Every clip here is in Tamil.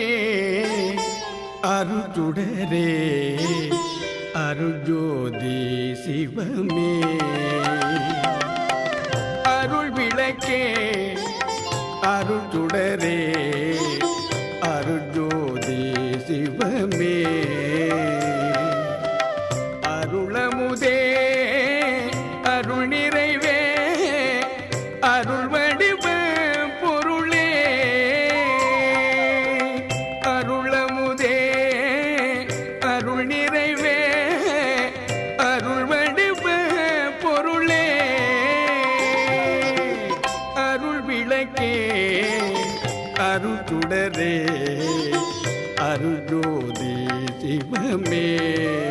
விளக்கே அருச்சுடரே அருஜோதி சிவமே. அருள் விளக்கே அருள் சுடரே அருள் அருஜோதி சிவமே.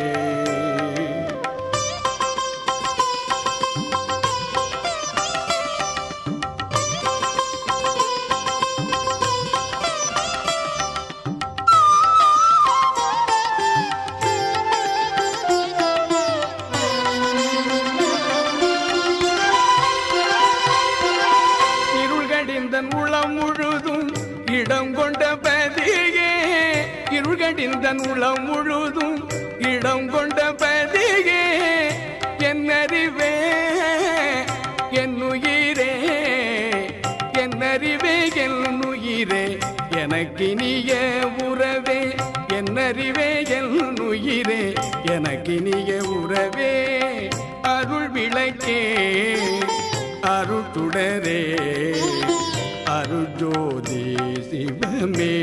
இருள்கடிந்தன் உளம் முழுதும் இடம் கொண்ட பதியே இருள்கடிந்தன் உளம் முழுதும் இடம் கொண்ட பதியே என்னறிவே என்னுயிரே என்னறிவே என்னுயிரே எனக்கினிய உறவே என்னறிவே என்னுயிரே எனக்கினிய உறவே அருள் விளக்கே அருள் துடரே. அருஜோதி சிவமே.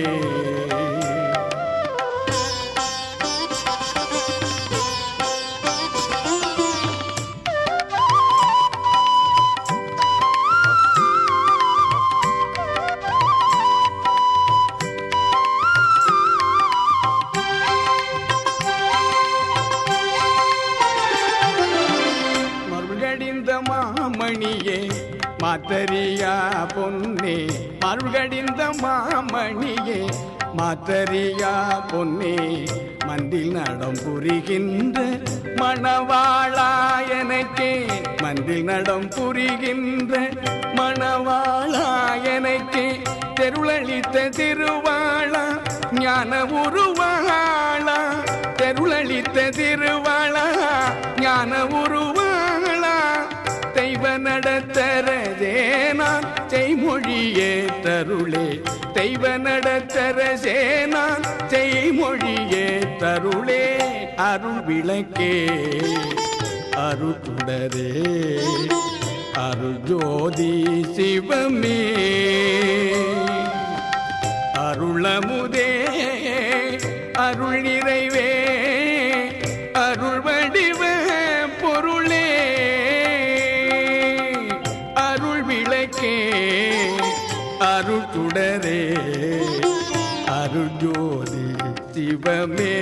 மாமணியே மாத்தரியா பொன்னே மருள்கடிந்த மாமணியே. மாத்தரியா பொன்னே மந்தில் நடம் புரிகின்ற மணவாளா எனக்கே. மந்தில் நடம் புரிகின்ற மணவாளா எனக்கே. தெருளளித்த திருவாளா ஞான உருவாளா. தெருளளித்த திருவாளா தருளே தெய்வ நடத்தரசே நான் செய்மொழியே தருளே அருள் விளக்கே. அருட்டுடரே அருள் ஜோதி சிவமே. அருளமுதே அருள் நிறைவே. அருள் வடிவ பொருளே. அருள் விளக்கே. அருள் சுடரே அருள் ஜோதி சிவமே.